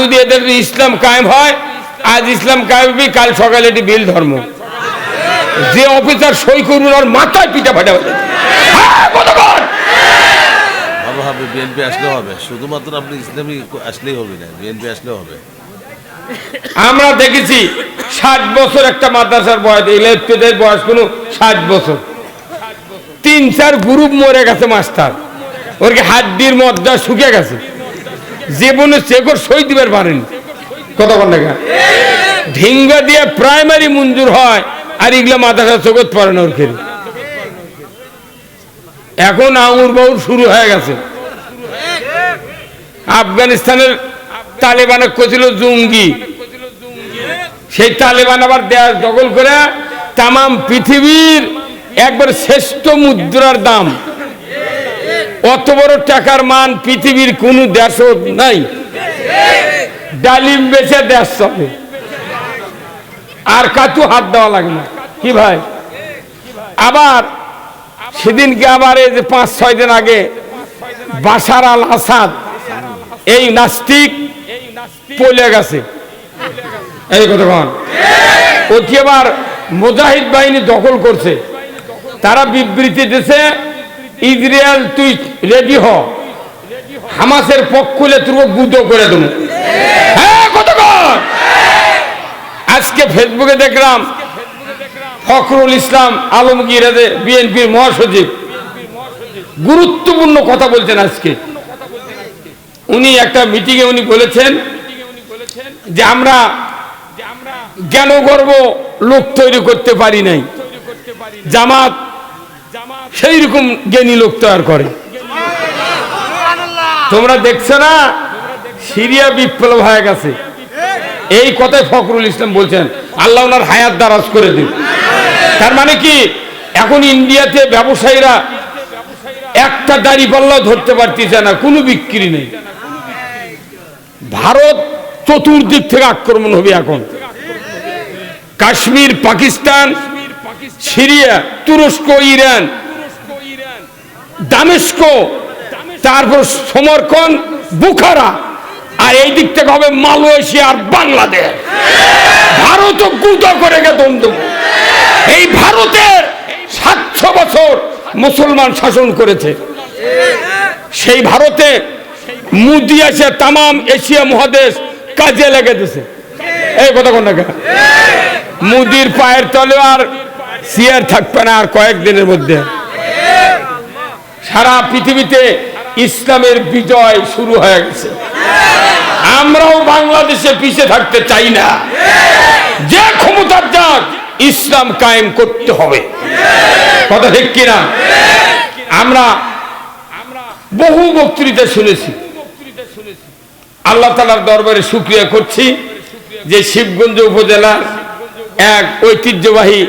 যদি এদের ইসলাম কায়েম হয় আজ ইসলাম কায়েম হবে, কাল সকালে এটি বিল ধর্ম। যে অফিসার সই করুন ওর মাথায় পিঠা ফাটা হয়ে যাচ্ছে। হবে হবে বিএনপি আসলেও হবে। শুধুমাত্র আপনি ইসলামী আসলেই হবে না বিএনপি আসলেও হবে। আমরা দেখেছি ষাট বছর একটা মাদ্রাসার বয়স ইলেকট্রিকের বয়স কোনো ষাট বছর। তিন চার গ্রুপ মরে গেছে মাস্টার। ওর কি হাড্ডির মদ্দা শুকে গেছে। জীবনে চেকর সই দিবার পারেনি। কতক্ষণ দেখা ঢিঙ্গা দিয়ে প্রাইমারি মঞ্জুর হয়, আর এগুলো মাদ্রাসা চোখত পড়ে না ওর খেলে এখন আঙুর বাউর শুরু হয়ে গেছে। আফগানিস্তানের তালেবানে কছিল জঙ্গি। সেই তালেবান আবার দেশ দখল করে তাম পৃথিবীর একবার শ্রেষ্ঠ মুদ্রার দাম। অত বড় টাকার মান পৃথিবীর কোন দেশ নাই। ডালিম বেচে দেশ চলে। আর কাতু হাত দেওয়া লাগে না। কি ভাই? আবার সেদিনকে আবার এই যে পাঁচ, ছয় দিন আগে বাসার আল আসাদ, এই নাস্তিক পলে গেছে। এই কতক্ষণ অতি আবার মুজাহিদ বাহিনী দখল করছে। তারা বিবৃতি দিছে ইসরায়েল তুই রেডি হ। হামাসের পক্ষ তুই গুদো করে দেবো। হ্যাঁ কতক্ষণ আজকে ফেসবুকে দেখলাম ফখরুল ইসলাম আলমগীর বিএনপির মহাসচিব। গুরুত্বপূর্ণ কথা বলছেন আজকে। উনি একটা মিটিংয়ে উনি বলেছেন যে আমরা জ্ঞান গর্ব লোক তৈরি করতে পারি নাই। জামাত সেই রকম জ্ঞানী লোক তৈরি করে। তোমরা দেখছ না? সিরিয়া বিপ্লব হয়ে গেছে। এই কথাই ফখরুল ইসলাম বলছেন। আল্লাহ ওনার হায়াত দারাজ করে দিন। তার মানে কি? এখন ইন্ডিয়াতে ব্যবসায়ীরা একটা দাড়ি পাল্লাও ধরতে পারতেছে না, কোনো বিক্রি নেই। ভারত চতুর্দিক থেকে আক্রমণ হবে এখন। কাশ্মীর, পাকিস্তান, সিরিয়া, তুরস্ক, ইরান দামেস্ক, তারপর সমরকন বুখারা, আর এই দিক থেকে হবে মালয়েশিয়া আর বাংলাদেশ। ভারত গুদা করে গে দমদম এই ভারতের সাতশো বছর মুসলমান শাসন করেছে। সেই ভারতে মুদি আছে তাম এশিয়া মহাদেশ কাজে লেগে দিছে। এই কথা কোন মুদির পায়ের তলে আর সিয়ার থাকবে না আর কয়েকদিনের মধ্যে। সারা পৃথিবীতে ইসলামের বিজয় শুরু হয়ে গেছে। আমরাও বাংলাদেশে পিছিয়ে থাকতে চাই না। যে ক্ষমতার যাক ইসলাম কায়েম করতে হবে। কথা ঠিক কিনা? আমরা বহু বক্তৃতা শুনেছি। আল্লাহ তালার দরবারে শুক্রিয়া করছি যে শিবগঞ্জ উপজেলার এক ঐতিহ্যবাহী